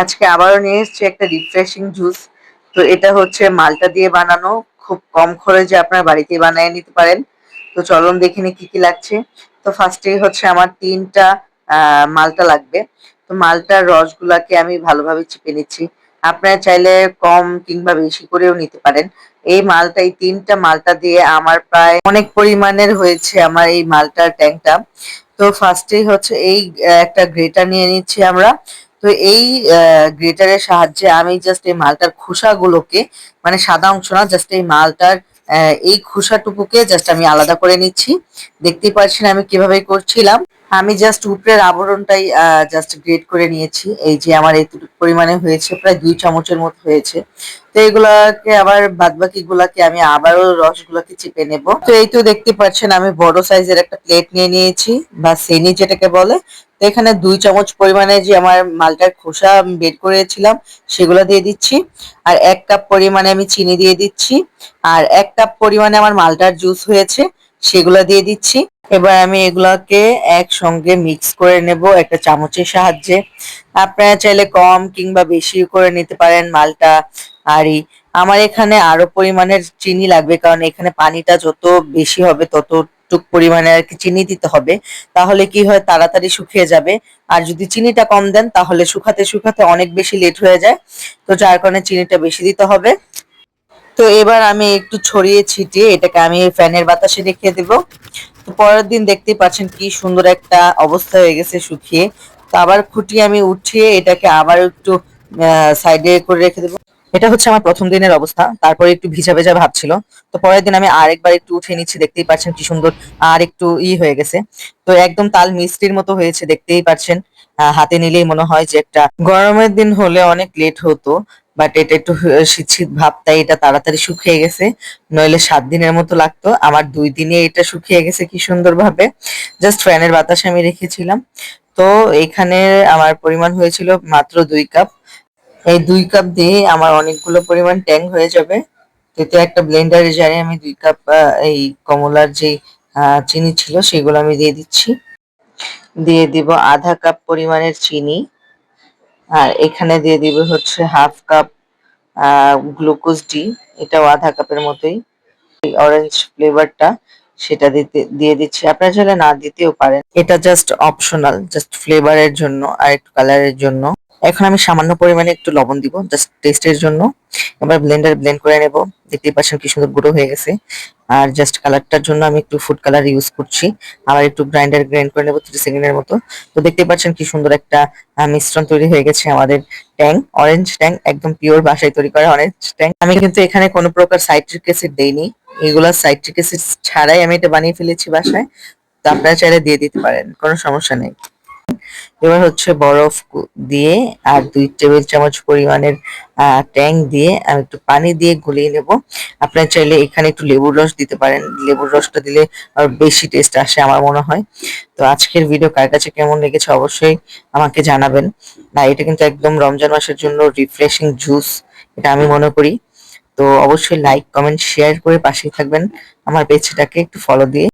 আজকে আবারও নিয়ে এসেছি একটা রিফ্রেশিং জুস তো এটা হচ্ছে মালটা দিয়ে বানানো। খুব কম খরচে আপনার বাড়িতে বানিয়ে নিতে পারেন। তো চলুন দেখে নিই কি কি লাগছে। তো ফার্স্টেই হচ্ছে আমার তিনটা মালটা লাগবে। তো মালটার রসগুলাকে আমি ভালোভাবে চিপে নিচ্ছি। আপনারা চাইলে কম কিংবা বেশি করেও নিতে পারেন। এই মালটা, এই তিনটা মালটা দিয়ে আমার প্রায় অনেক পরিমাণের হয়েছে আমার এই মালটার ট্যাঙ্কটা তো ফার্স্টেই হচ্ছে এই একটা গ্রেটার নিয়ে নিচ্ছি আমরা। তো এই গ্রেটারের সাহায্যে আমি জাস্ট এই মালটার খোসাগুলোকে মানে সাদা অংশ না জাস্ট এই মালটার এই খোসাটুকুকে জাস্ট আমি আলাদা করে নিচ্ছি। দেখতেই পাচ্ছেন আমি কীভাবে করছিলাম। আমি জাস্ট উপরের আবরণটাই জাস্ট গ্রেট করে নিয়েছি। এই যে আমার এইটুকু পরিমাণে হয়েছে, প্রায় দুই চামচের মতো হয়েছে। তো এগুলাকে আবার বাদবাকি গুলাকে আমি আবারও রসগুলোকে চিপে নেব। তো এই তো দেখতে পাচ্ছেন, আমি বড় সাইজের একটা প্লেট নিয়ে নিয়েছি, বা সেনি যেটাকে বলে। তো এখানে দুই চামচ পরিমাণে যে আমার মালটার খোসা বের করেছিলাম, সেগুলো দিয়ে দিচ্ছি। আর এক কাপ পরিমাণে আমি চিনি দিয়ে দিচ্ছি। আর এক কাপ পরিমাণে আমার মালটার জুস হয়েছে, সেগুলো দিয়ে দিচ্ছি। এবার আমি এগুলাকে একসঙ্গে মিক্স করে নেব একটা চামচের সাহায্যে। আপনারা চাইলে কম কিংবা বেশি করে নিতে পারেন মালটা আরই আমার এখানে আরও পরিমাণের চিনি লাগবে, কারণ এখানে পানিটা যত বেশি হবে ততটুক পরিমাণে আর কি চিনি দিতে হবে। তাহলে কি হয়, তাড়াতাড়ি শুকিয়ে যাবে। আর যদি চিনিটা কম দেন, তাহলে শুকাতে শুকাতে অনেক বেশি লেট হয়ে যায়। তো যার কারণে চিনিটা বেশি দিতে হবে। তো এবার আমি একটু ছড়িয়ে ছিটিয়ে এটাকে আমি ফ্যানের বাতাসে রেখে দেব। তো পরের দিন দেখতেই পাচ্ছেন কি সুন্দর একটা অবস্থা হয়ে গেছে শুকিয়ে। তো আবার খুঁটিয়ে আমি উঠিয়ে এটাকে আবার একটু সাইডে করে রেখে দেবো। এটা হচ্ছে আমার প্রথম দিনের অবস্থা, তারপরে একটু ভিজা ভেজা ভাব ছিল। তো পরের দিন আমি আরেকবার একটু উঠে নিচ্ছি, দেখতেই পাচ্ছেন কি সুন্দর আর একটু ই হয়ে গেছে। তো একদম তাল মিষ্টির মতো হয়েছে, দেখতেই পাচ্ছেন। হাতে নিলেই মনে হয় যে একটা গরমের দিন হলে অনেক লেট হতো। বাট এটা একটু শীত শীত ভাব, তাই এটা তাড়াতাড়ি শুকিয়ে গেছে। নইলে সাত দিনের মতো লাগতো। আমার দুই দিনে এটা শুকিয়ে গেছে কি সুন্দর ভাবে জাস্ট ফ্যানের বাতাসে আমি রেখেছিলাম। তো এখানে আমার পরিমাণ হয়েছিল মাত্র দুই কাপ এই দুই কাপ দিয়ে আমার অনেকগুলো পরিমাণ ট্যাং হয়ে যাবে। এতে একটা ব্লেন্ডারে জারে আমি দুই কাপ এই কমলার যে চিনি ছিল, সেগুলো আমি দিয়ে দিচ্ছি। দিয়ে দিব আধা কাপ পরিমাণের চিনি। আর এখানে দিয়ে দিবে হচ্ছে হাফ কাপ গ্লুকোজ ডি এটাও আধা কাপের মতোই। অরেঞ্জ ফ্লেভারটা সেটা দিতে, দিয়ে দিচ্ছি। আপনারা চাইলে না দিতেও পারেন। এটা জাস্ট অপশনাল জাস্ট ফ্লেভারের জন্য আর একটু কালারের জন্য। এখন আমি সামান্য পরিমাণে একটু লবণ দিব জাস্ট টেস্টের জন্য। এবার ব্লেন্ডার ব্লেন্ড করে নেব, দেখতেই পাচ্ছেন কি সুন্দর গুঁড়ো হয়ে গেছে। আর জাস্ট কালারটার জন্য আমি একটু ফুড কালার ইউজ করছি। আবার একটু গ্রাইন্ডার গ্রাইন্ড করে নেব থ্রি সেকেন্ডের মতো। তো দেখতেই পাচ্ছেন কি সুন্দর একটা মিশ্রণ তৈরি হয়ে গেছে আমাদের ট্যাং অরেঞ্জ ট্যাং, একদম পিওর বাসায় তৈরি করা অরেঞ্জ ট্যাং। আমি কিন্তু এখানে কোনো প্রকার সাইট্রিক অ্যাসিড দেইনি। এগুলা সাইট্রিক অ্যাসিড ছাড়াই আমি এটা বানিয়ে ফেলেছি বাসায়। তো আপনারা চাইলে দিয়ে দিতে পারেন, কোনো সমস্যা নেই। এবার হচ্ছে বরফ দিয়ে আর দুই টেবিল চামচ পরিমাণের ট্যাং দিয়ে আমি একটু পানি দিয়ে গুলিয়ে নেব। আপনারা চাইলে এখানে একটু লেবুর রস দিতে পারেন। লেবুর রসটা দিলে আর বেশি টেস্ট আসে আমার মনে হয়। তো আজকের ভিডিও কার কাছে কেমন লেগেছে অবশ্যই আমাকে জানাবেন। না এটা কিন্তু একদম রমজান মাসের জন্য রিফ্রেশিং জুস এটা আমি মনে করি। তো অবশ্যই লাইক কমেন্ট শেয়ার করে পাশেই থাকবেন। আমার পেজটাকে একটু ফলো দিয়ে